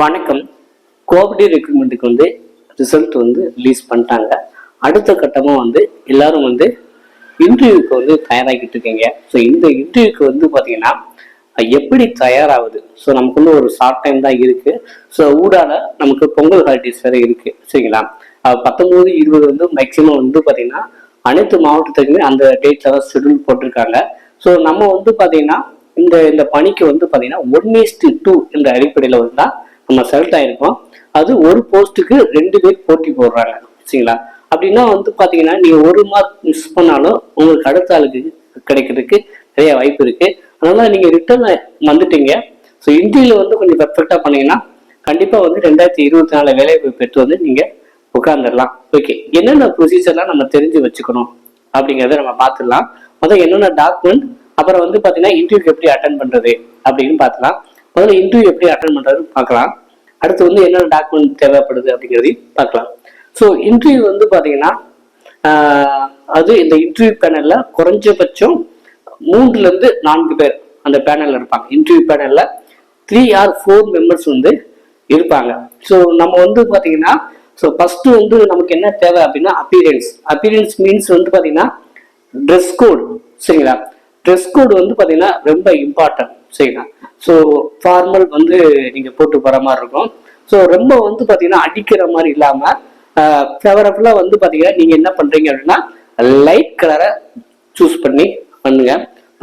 வணக்கம். கோவிட் ரெக்ரூட்மெண்ட்டுக்கு வந்து ரிசல்ட் வந்து ரிலீஸ் பண்ணிட்டாங்க. அடுத்த கட்டமாக வந்து எல்லாரும் வந்து இன்டர்வியூக்கு வந்து தயாராகிட்டு இருக்கீங்க. ஸோ இந்த இன்டர்வியூக்கு வந்து பார்த்தீங்கன்னா எப்படி தயாராகுது? ஸோ நமக்கு வந்து ஒரு ஷார்ட் டைம் தான் இருக்குது ஸோ ஊடால நமக்கு பொங்கல் ஹாலிடேஸ் வேறு இருக்குது சரிங்களா? பத்தொம்போது பத்தொன்பது இருபது வந்து மேக்சிமம் வந்து பார்த்தீங்கன்னா அனைத்து மாவட்டத்துக்குமே அந்த டேட்ல தான் ஷெடியூல் போட்டிருக்காங்க. ஸோ நம்ம வந்து பார்த்தீங்கன்னா இந்த இந்த பணிக்கு வந்து பார்த்தீங்கன்னா ஒன் இஸ்டு டூ என்ற அடிப்படையில் வந்து தான் நம்ம செலக்ட் ஆயிருக்கோம். அது ஒரு போஸ்ட்டுக்கு ரெண்டு பேர் போட்டி போடுறாங்க. சரிங்களா? அப்படின்னா வந்து பார்த்தீங்கன்னா நீங்கள் ஒரு மார்க் மிஸ் பண்ணாலும் உங்களுக்கு அடுத்த ஆளுக்கு கிடைக்கிறதுக்கு நிறைய வாய்ப்பு இருக்கு. அதனால நீங்கள் ரிட்டர்ன் வந்துட்டீங்க. ஸோ இந்தியில் வந்து கொஞ்சம் பெர்ஃபெக்டாக பண்ணீங்கன்னா கண்டிப்பாக வந்து ரெண்டாயிரத்தி இருபத்தி நாலு வேலைவாய்ப்பு பெற்று வந்து நீங்கள் உட்காந்துடலாம் ஓகே என்னென்ன ப்ரொசீஜர்லாம் நம்ம தெரிஞ்சு வச்சுக்கணும் அப்படிங்கிறத நம்ம பார்த்துடலாம். மொதல் என்னென்ன டாக்குமெண்ட் அப்புறம் வந்து பார்த்தீங்கன்னா இன்டர்வியூ எப்படி அட்டன் பண்ணுறது அப்படின்னு பார்த்துலாம் முதல்ல இன்டர்வியூ எப்படி அட்டன் பண்ணுறாருன்னு பார்க்கலாம். அடுத்து வந்து என்னென்ன டாக்குமெண்ட் தேவைப்படுது அப்படிங்கிறதையும் பார்க்கலாம். ஸோ இன்டர்வியூ வந்து பார்த்தீங்கன்னா அது இந்த இன்டர்வியூ பேனலில் குறைஞ்சபட்சம் மூன்றுலேருந்து நான்கு பேர் அந்த பேனலில் இருப்பாங்க. இன்டர்வியூ பேனலில் த்ரீ ஆர் ஃபோர் மெம்பர்ஸ் வந்து இருப்பாங்க. ஸோ நம்ம வந்து பார்த்தீங்கன்னா ஸோ ஃபஸ்ட்டு வந்து நமக்கு என்ன தேவை அப்படின்னா அப்பீரியன்ஸ் அப்பீரியன்ஸ் மீன்ஸ் வந்து பார்த்தீங்கன்னா ட்ரெஸ் கோட் சரிங்களா? ட்ரெஸ் கோட் வந்து பார்த்தீங்கன்னா ரொம்ப இம்பார்ட்டன்ட் சரிங்களா ஸோ ஃபார்மல் வந்து நீங்கள் போட்டு போகிற மாதிரி இருக்கும். ஸோ ரொம்ப வந்து பார்த்தீங்கன்னா அடிக்கிற மாதிரி இல்லாமல் ஃபேவரபுளாக வந்து பார்த்தீங்கன்னா நீங்கள் என்ன பண்ணுறீங்க அப்படின்னா லைட் கலரை சூஸ் பண்ணி பண்ணுங்க.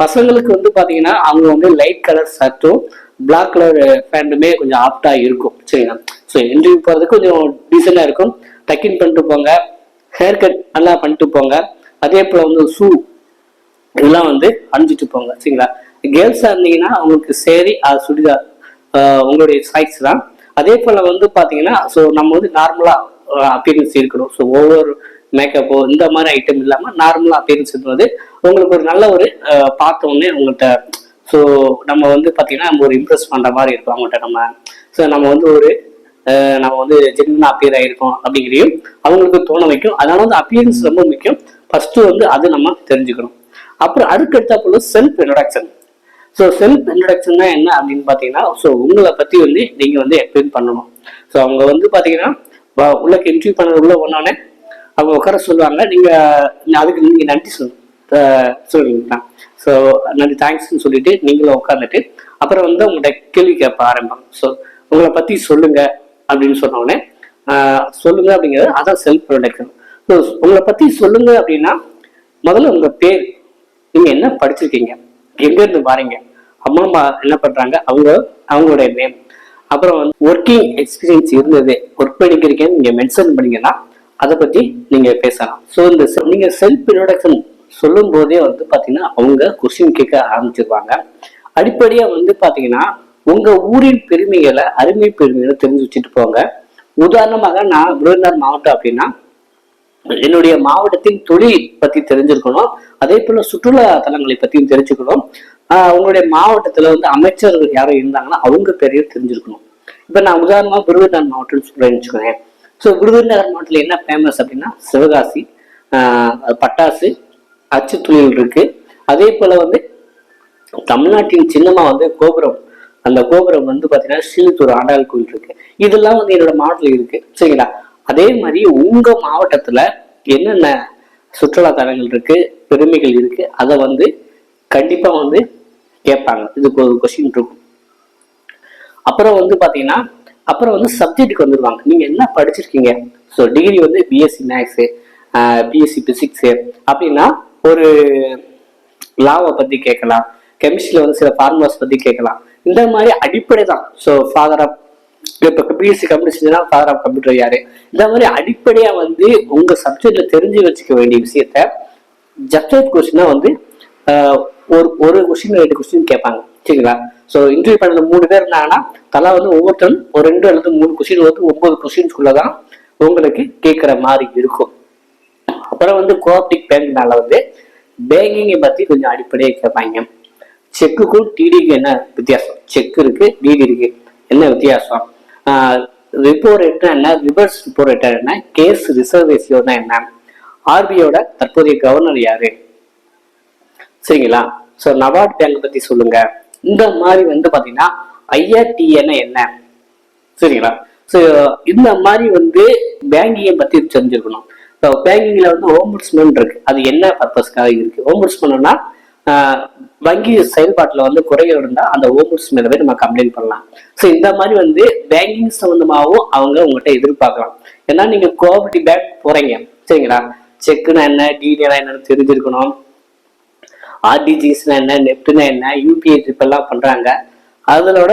பசங்களுக்கு வந்து பார்த்தீங்கன்னா அவங்க வந்து லைட் கலர் ஷர்ட்டும் பிளாக் கலர் பேண்ட்டுமே கொஞ்சம் ஆப்டாக இருக்கும். சரிங்களா? ஸோ இன்டர்வியூ போகிறதுக்கு கொஞ்சம் டீசெண்டாக இருக்கும். டக்கின் பண்ணிட்டு போங்க. ஹேர் கட் நல்லா பண்ணிட்டு போங்க. அதே போல் வந்து ஷூ இதெல்லாம் வந்து அணிஞ்சிட்டு போங்க. சரிங்களா? கேர்ள்ஸாக இருந்தீங்கன்னா அவங்களுக்கு சேரி அது சுடிதார் உங்களுடைய சாய்ஸ் தான். அதே போல் வந்து பார்த்தீங்கன்னா ஸோ நம்ம வந்து நார்மலாக அப்பியரன்ஸ் இருக்கணும். ஸோ ஒவ்வொரு மேக்கப்போ இந்த மாதிரி ஐட்டம் இல்லாமல் நார்மலாக அப்பியரன்ஸ் இருந்தது. உங்களுக்கு ஒரு நல்ல ஒரு பார்த்தோன்னே பார்த்த உடனே உங்கள்கிட்ட ஸோ நம்ம வந்து பார்த்தீங்கன்னா நம்ம ஒரு இம்ப்ரெஸ் பண்ணுற மாதிரி இருக்கும் அவங்கள்ட்ட நம்ம. ஸோ நம்ம வந்து ஒரு ஆஹ் நம்ம வந்து ஜென்மனாக அப்பியர் ஆகிருக்கோம் அப்படிங்கிறதையும் அவங்களுக்கு தோண வைக்கும். அதனால வந்து அப்பியரன்ஸ் ரொம்ப முக்கியம். ஃபர்ஸ்ட் வந்து அது நம்ம தெரிஞ்சுக்கணும். அப்புறம் அதுக்கடுத்தாப்புல செல்ஃப் இன்ட்ரடக்ஷன் ஸோ செல்ஃப் இன்ட்ரடக்ஷன்னா என்ன அப்படின்னு பார்த்தீங்கன்னா ஸோ உங்களை பற்றி வந்து நீங்கள் வந்து எக்ஸ்பிளைன் பண்ணணும். ஸோ அவங்க வந்து பார்த்தீங்கன்னா உள்ள இன்ட்ரியூ பண்ணது உள்ள ஒன்றானே அவங்க உட்கார சொல்லுவாங்க. நீங்கள் அதுக்கு நீங்கள் நன்றி சொல்லணும் சொல்லுங்க ஸோ நன்றி தேங்க்ஸ்னு சொல்லிட்டு நீங்களும் உட்காந்துட்டு அப்புறம் வந்து உங்கள்கிட்ட கேள்வி கேட்ப ஆரம்பிப்பாங்க ஸோ உங்களை பற்றி சொல்லுங்க அப்படின்னு சொன்னோடனே சொல்லுங்க அப்படிங்கிறது அதான் செல்ஃப் ப்ரொடக்ஷன் ஸோ உங்களை பற்றி சொல்லுங்க அப்படின்னா முதல்ல உங்கள் பேர் நீங்கள் என்ன படிச்சிருக்கீங்க? எங்கேருந்து இருந்து பாருங்க என்ன பண்றாங்க? அவங்க அவங்களுடைய நேம் அப்புறம் வந்து ஒர்க்கிங் எக்ஸ்பீரியன்ஸ் இருந்தது. ஒர்க் பண்ணிக்கிறீங்கன்னு நீங்க மென்ஷன் பண்ணீங்கன்னா அதை பத்தி நீங்க பேசலாம். ஸோ இந்த நீங்க செல்ஃப் இன்ட்ரடக்ஷன் சொல்லும் போதே வந்து பாத்தீங்கன்னா அவங்க கொஸ்டின் கேட்க ஆரம்பிச்சிருவாங்க. அடிப்படையா வந்து பாத்தீங்கன்னா உங்க ஊரின் பெருமைகளை அருமை பெருமைகளை தெரிஞ்சு வச்சுட்டு போங்க. உதாரணமாக நான் விருதுநகர் மாவட்டம் அப்படின்னா என்னுடைய மாவட்டத்தின் தொழில் பத்தி தெரிஞ்சிருக்கணும். அதே போல சுற்றுலா தலங்களை பத்தியும் தெரிஞ்சுக்கணும். உங்களுடைய மாவட்டத்துல வந்து அமைச்சர்கள் யாரும் இருந்தாங்கன்னா அவங்க பெரிய தெரிஞ்சிருக்கணும். இப்ப நான் உதாரணமா விருதுநகர் மாவட்டம்னு சொல்றேன்னு வச்சுக்கோங்க ஸோ விருதுநகர் மாவட்டத்தில் என்ன ஃபேமஸ் அப்படின்னா சிவகாசி பட்டாசு அச்சு தொழில் இருக்கு. அதே போல வந்து தமிழ்நாட்டின் சின்னமா வந்து கோபுரம். அந்த கோபுரம் வந்து பாத்தீங்கன்னா ஸ்ரீலித்தூர் ஆண்டாள் கோயில் இருக்கு. இதெல்லாம் வந்து என்னோட மாவட்டத்தில் இருக்கு. சரிங்களா? அதே மாதிரி உங்க மாவட்டத்துல என்னென்ன சுற்றுலா தலங்கள் இருக்கு பெருமைகள் இருக்கு அதை வந்து கண்டிப்பா வந்து கேட்பாங்க. இதுக்கு ஒரு கொஸ்டின் இருக்கும். அப்புறம் வந்து பார்த்தீங்கன்னா அப்புறம் வந்து சப்ஜெக்ட்டுக்கு வந்துடுவாங்க நீங்க என்ன படிச்சிருக்கீங்க? ஸோ டிகிரி வந்து பிஎஸ்சி மேக்ஸு பிஎஸ்சி பிசிக்ஸு அப்படின்னா ஒரு லாவை பற்றி கேட்கலாம். கெமிஸ்ட்ரியில் வந்து சில ஃபார்முலாஸ் பற்றி கேட்கலாம். இந்த மாதிரி அடிப்படை தான். ஸோ ஃபாதர் ஆஃப் இப்போ BSc computer father of computer யாரு? இந்த மாதிரி அடிப்படையாக வந்து உங்கள் சப்ஜெக்டில் தெரிஞ்சு வச்சுக்க வேண்டிய விஷயத்த ஜஸ்ட் கொஸ்டினா வந்து ஆஹ், ஒரு ஒரு கொஸ்டின் ரெண்டு கொஸ்டின் கேட்பாங்க. சரிங்களா? ஸோ இன்டர்வியூ பண்ணது மூணு பேர் இருந்தாங்கன்னா தலா வந்து ஒவ்வொருத்தரும் ஒரு ரெண்டு அல்லது மூணு கொஸ்டின் வந்து ஒன்பது கொஸ்டின்ஸ்குள்ள தான் உங்களுக்கு கேட்குற மாதிரி இருக்கும். அப்புறம் வந்து கோஆப்டிக் பேங்க்னால வந்து பேங்கிங்கை பற்றி கொஞ்சம் அடிப்படையாக கேட்பாங்க. செக்குக்கும் டிடிக்கு என்ன வித்தியாசம்? செக் இருக்கு டிடி இருக்கு. என்ன வித்தியாசம்? ரிப்போ ரேட்னா என்ன? ரிவர்ஸ் ரிப்போ ரேட்டா என்ன? கேஸ் ரிசர்வ் தான் என்ன? ஆர்பிஐயோட தற்போதைய கவர்னர் யாரு? சரிங்களா? ஸோ நபார்ட் பேங்க் பத்தி சொல்லுங்க. இந்த மாதிரி வந்து பாத்தீங்கன்னா ஐஆர்டிஏன்னா என்ன? சரிங்களா? ஸோ இந்த மாதிரி வந்து பேங்கிங்கை பத்தி தெரிஞ்சிருக்கணும். இப்போ பேங்கிங்ல வந்து ஓம்புட்ஸ்மேன் இருக்கு. அது என்ன பர்பஸ்க்காக இருக்கு? ஓம்புட்ஸ்மேன்னா வங்கி செயல்பாட்டில் வந்து குறைகள் இருந்தால் அந்த ஓம்புட்ஸ்மேல போய் நம்ம கம்ப்ளைண்ட் பண்ணலாம். ஸோ இந்த மாதிரி வந்து பேங்கிங் சம்மந்தமாகவும் அவங்க உங்கள்கிட்ட எதிர்பார்க்கலாம். ஏன்னா நீங்கள் கோஆபரேட்டிவ் பேங்க் போகிறீங்க சரிங்களா? செக்குனா என்ன? டீடெயிலாக என்னன்னு தெரிஞ்சிருக்கணும். ஆர்டிஜிஎஸ்னா என்ன நெப்ட்னா என்ன யூபிஐ ட்ரிப் எல்லாம் பண்றாங்க. அதனோட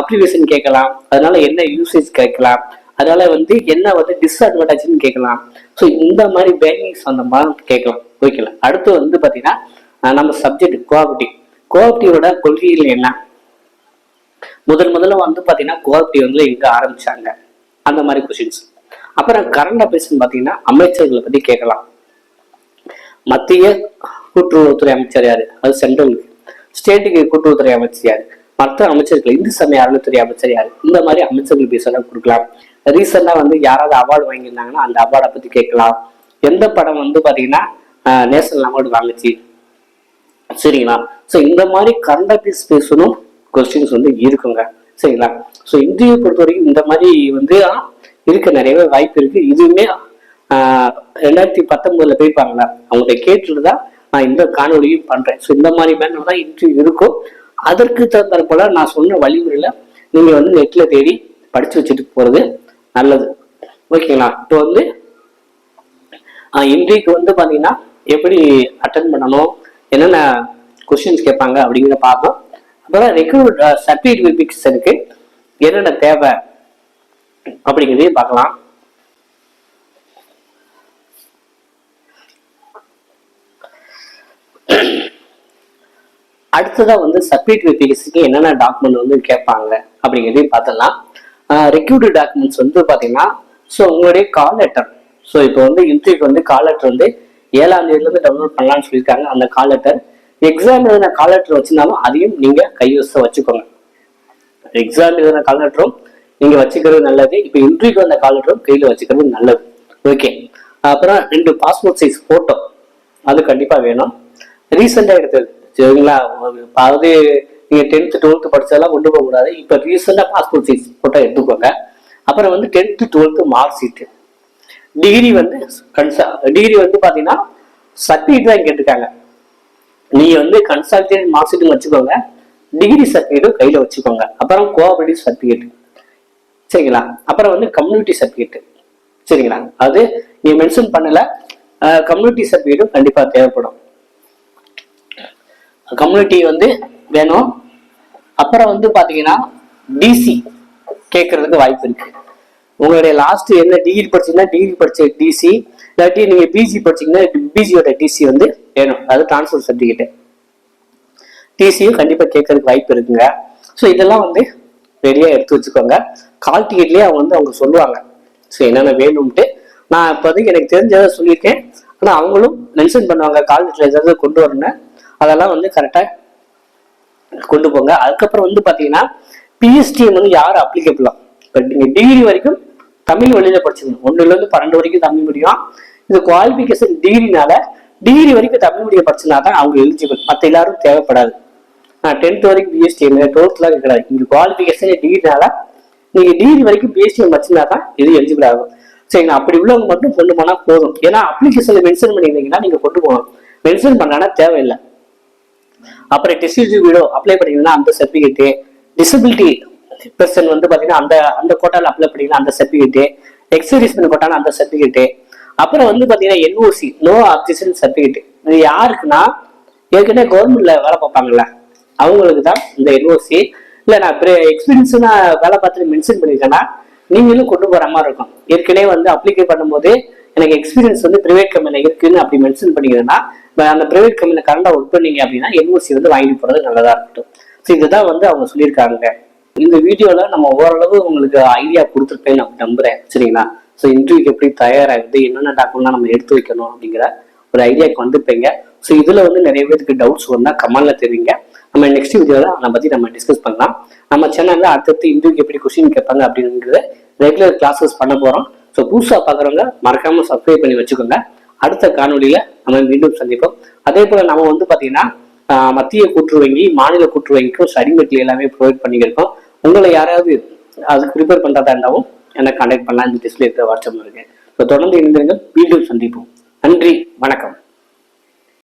அப்ளிகேஷன் கேட்கலாம். அதனால என்ன யூசேஜ் கேட்கலாம். அதனால வந்து என்ன வந்து டிஸ்அட்வான்டேஜ்னு கேட்கலாம். ஸோ இந்த மாதிரி பேங்கிங் சம்பந்தமாக கேட்கலாம். ஓகேல அடுத்து வந்து பார்த்தீங்கன்னா நம்ம சப்ஜெக்ட் கோஆபரேட்டிவ் கோஆபரேட்டிவோட கொள்கைகள் என்ன? முதல் முதல்ல வந்து பார்த்தீங்கன்னா கோஆபரேட்டிவ் வந்து எங்கே ஆரம்பிச்சாங்க? அந்த மாதிரி கொஷின்ஸ் அப்புறம் கரண்ட் அஃபேர்ஸ்னு பார்த்தீங்கன்னா அமைச்சர்களை பத்தி கேட்கலாம். மத்திய கூட்டுறவுத்துறை அமைச்சர் யாரு? அது சென்ட்ரலுக்கு ஸ்டேட்டுக்கு கூட்டுறவுத்துறை அமைச்சர் யாரு? மற்ற அமைச்சர்கள் இந்து சமய அறநிலைத்துறை அமைச்சர் யாரு? இந்த மாதிரி அமைச்சர்கள் பேசலாம் கொடுக்கலாம். ரீசெண்டா வந்து யாராவது அவார்டு வாங்கியிருந்தாங்கன்னா அந்த அவார்டை பத்தி கேட்கலாம். எந்த படம் வந்து பாத்தீங்கன்னா நேஷனல் அவார்டு வாங்குச்சு. சரிங்களா? ஸோ இந்த மாதிரி கரண்ட் அஃபேர்ஸ் பேசணும் கொஸ்டின்ஸ் வந்து இருக்குங்க. சரிங்களா? ஸோ இந்தியை பொறுத்த வரைக்கும் இந்த மாதிரி வந்து இருக்க நிறையவே வாய்ப்பு இருக்கு. இதுவுமே ரெண்டாயிரத்தி பத்தொன்பதுல போயிருப்பாங்களா அவங்கள்ட்ட கேட்டுட்டு தான் நான் இந்த காணொலியும் பண்றேன். ஸோ இந்த மாதிரி மேனர் தான் இன்று இருக்கும். அதற்கு தகுந்த போல நான் சொன்ன வழிமுறையில நீங்க வந்து நெட்ல தேடி படிச்சு வச்சுட்டு போறது நல்லது. ஓகேங்களா? இப்போ வந்து ஆஹ் இன்றைக்கு வந்து பாத்தீங்கன்னா எப்படி அட்டன் பண்ணணும் என்னென்ன கொஸ்டின்ஸ் கேட்பாங்க அப்படிங்கிறத பார்ப்போம். அப்புறம் ரெக்ரூட் uh, சர்டிஃபிகேட் இருக்கு. என்னென்ன தேவை அப்படிங்கிறதையும் பார்க்கலாம். அடுத்ததாக வந்து சர்டிஃபிகேட் வெரிஃபிகேஷனுக்கு என்னென்ன டாக்குமெண்ட் வந்து கேட்பாங்க அப்படிங்கிறதையும் பார்த்தலாம் ரெக்யூர்டு டாக்குமெண்ட்ஸ் வந்து பார்த்தீங்கன்னா ஸோ உங்களுடைய கால் லெட்டர் ஸோ இப்போ வந்து இன்டர்வியூக்கு வந்து கால் லெட்டர் வந்து ஏழாம் தேதியிலேருந்து டவுன்லோட் பண்ணலாம்னு சொல்லியிருக்காங்க அந்த கால் லெட்டர் எக்ஸாம் எழுதின கால் லெட்டர் வச்சுருந்தாலும் அதையும் நீங்கள் கைவசம் வச்சுக்கோங்க. எக்ஸாம் எழுதின கால் லெட்டரும் நீங்கள் வச்சுக்கிறது நல்லது. இப்போ இன்டர்வியூக்கு வந்த கால் லெட்டரும் கையில் வச்சுக்கிறது நல்லது. ஓகே அப்புறம் ரெண்டு பாஸ்போர்ட் சைஸ் ஃபோட்டோ அது கண்டிப்பாக வேணும். ரீசெண்டாக எடுத்தது சரிங்களா? அதாவது நீங்கள் டென்த்து டுவெல்த்து படித்ததெல்லாம் கொண்டு போகக்கூடாது இப்போ ரீசெண்டாக பாஸ்போர்ட் சைஸ் ஃபோட்டோ எடுத்துக்கோங்க. அப்புறம் வந்து tenth twelfth mark sheet degree வந்து கன்சா டிகிரி வந்து பார்த்தீங்கன்னா சர்டிஃபிகேட் தான் கேட்டிருக்காங்க நீங்கள் வந்து கன்சல்டேட் மார்க் ஷீட்டும் வச்சுக்கோங்க. டிகிரி சர்டிஃபிகேட்டும் கையில் வச்சுக்கோங்க. அப்புறம் கோஆபரேட்டிவ் சர்டிஃபிகேட் சரிங்களா? அப்புறம் வந்து கம்யூனிட்டி சர்டிஃபிகேட் சரிங்களா? அது நீ மென்ஷன் பண்ணல. கம்யூனிட்டி சர்டிஃபிகேட்டும் கண்டிப்பாக தேவைப்படும். கம்யூனிட்டி வந்து வேணும். அப்புறம் வந்து பார்த்தீங்கன்னா டிசி கேட்கறதுக்கு வாய்ப்பு இருக்கு. உங்களுடைய லாஸ்ட் என்ன டிகிரி படிச்சீங்கன்னா டிகிரி படிச்ச டிசி இல்லாட்டி நீங்க பிஜி படிச்சீங்கன்னா பிஜியோட டிசி வந்து வேணும். அது டிரான்ஸ்ஃபர் சர்டிஃபிகேட் டிசியும் கண்டிப்பாக கேட்கறதுக்கு வாய்ப்பு இருக்குங்க. ஸோ இதெல்லாம் வந்து ரெடியாக எடுத்து வச்சுக்கோங்க. கால் டிக்கெட்லேயே அவங்க வந்து அவங்க சொல்லுவாங்க. ஸோ என்னென்ன வேணும்ட்டு நான் இப்போதைக்கு எனக்கு தெரிஞ்சதை சொல்லியிருக்கேன். ஆனால் அவங்களும் மென்ஷன் பண்ணுவாங்க. கால் டிக்கெட்டில் ஏதாவது கொண்டு வரணும் அதெல்லாம் வந்து கரெக்டாக கொண்டு போங்க. அதுக்கப்புறம் வந்து பார்த்தீங்கன்னா பிஎஸ்டிஎம் வந்து யார் அப்ளிகபிளாம் இப்போ நீங்கள் டிகிரி வரைக்கும் தமிழ் வழியில் படிச்சிருந்தோம் ஒன்றுலேருந்து பன்னெண்டு வரைக்கும் தமிழ் மீடியம் இது குவாலிஃபிகேஷன் டிகிரினால டிகிரி வரைக்கும் தமிழ் மீடியம் படிச்சிருந்தா தான் அவங்க எலிஜிபிள் மற்ற எல்லாரும் தேவைப்படாது. நான் டென்த் வரைக்கும் பிஎஸ்டிஎம் டுவெல்த்லாம் கிடையாது இங்கே குவாலிஃபிகேஷன் டிகிரினால நீங்கள் டிகிரி வரைக்கும் பிஎஸ்டிஎம் படிச்சிருந்தா தான் இது எலிஜிபிள் ஆகும். சரிங்களா? அப்படி உள்ளவங்க மட்டும் கொண்டு போனால் போதும். ஏன்னா அப்ளிகேஷனில் மென்ஷன் பண்ணியிருந்தீங்கன்னா நீங்கள் கொண்டு போகணும் மென்ஷன் பண்ணானா தேவையில்லை. அப்புறம் டிஸ்ட்ரிபியூட்டிவ் வீடோ அப்ளை பண்ணீங்கன்னா அந்த சர்டிஃபிகேட்டு டிசபிலிட்டி பெர்சன் வந்து பாத்தீங்கன்னா அந்த அந்த கோட்டால அப்ளை பண்ணீங்கன்னா அந்த சர்டிஃபிகேட்டு எக்ஸர்வீஸ்மெண்ட் கோட்டால அந்த சர்டிஃபிகேட்டு அப்புறம் வந்து பாத்தீங்கன்னா என்ஓசி நோ அப்ஜெக்ஷன் சர்டிஃபிகேட் இது யாருக்குன்னா ஏற்கனவே கவர்மெண்ட்ல வேலை பார்ப்பாங்கல்ல அவங்களுக்கு தான் இந்த என்ஓசி இல்ல நான் எக்ஸ்பீரியன்ஸ் நான் வேலை பார்த்துட்டு மென்ஷன் பண்ணிருக்கேன்னா நீங்களும் கொண்டு போற மாதிரி இருக்கும். ஏற்கனவே வந்து அப்ளிகே பண்ணும்போது எனக்கு எக்ஸ்பீரியன்ஸ் வந்து பிரைவேட் கம்பெனியில் இருக்குன்னு அப்படி மென்ஷன் பண்ணிக்கிறேன்னா அந்த பிரைவேட் கம்பெனியில் கரண்டா ஒர்க் பண்ணீங்க அப்படின்னா என்ஓசி வந்து வாங்கிட்டு போகிறது நல்லதாக இருக்கட்டும். ஸோ இதுதான் வந்து அவங்க சொல்லியிருக்காங்க. இந்த வீடியோவில் நம்ம ஓரளவு உங்களுக்கு ஐடியா கொடுத்துருப்பேன் நான் நம்புகிறேன் சரிங்களா? ஸோ இன்டர்வியூக்கு எப்படி தயாராகுது என்னென்ன டாக்குமெண்ட்லாம் நம்ம எடுத்து வைக்கணும் அப்படிங்கிற ஒரு ஐடியாவுக்கு வந்துருப்பீங்க. ஸோ இதுல வந்து நிறைய பேருக்கு டவுட்ஸ் வந்தால் கமெண்ட்ல தெரிவிங்க. நம்ம நெக்ஸ்ட் வீடியோவில் அதை பற்றி நம்ம டிஸ்கஸ் பண்ணலாம். நம்ம சேனலில் அடுத்தடுத்து இன்டர்வியூக்கு எப்படி கொஸ்டின் கேட்பாங்க அப்படிங்கிறது ரெகுலர் கிளாஸஸ் பண்ண போகிறோம் ஸோ புதுசாக பார்க்குறவங்க மறக்காமல் சப்ஸ்கிரைப் பண்ணி வச்சுக்கோங்க. அடுத்த காணொலியில் நம்ம மீண்டும் சந்திப்போம். அதே போல் நம்ம வந்து பார்த்தீங்கன்னா மத்திய கூற்று வங்கி மாநில கூற்று வங்கிக்கும் ஸ்டடி மெட்டீரியல் எல்லாமே ப்ரொவைட் பண்ணியிருக்கோம் உங்களை யாராவது அதுக்கு ப்ரிப்பேர் பண்ணுறதா இருந்தாலும் என்னை கான்டாக்ட் பண்ணலாம். இந்த டிஸ்பிளே இருக்கிற வாட்ஸ்அப் இருக்கு. ஸோ தொடர்ந்து இணைந்திருங்கள். மீண்டும் சந்திப்போம். நன்றி. வணக்கம்.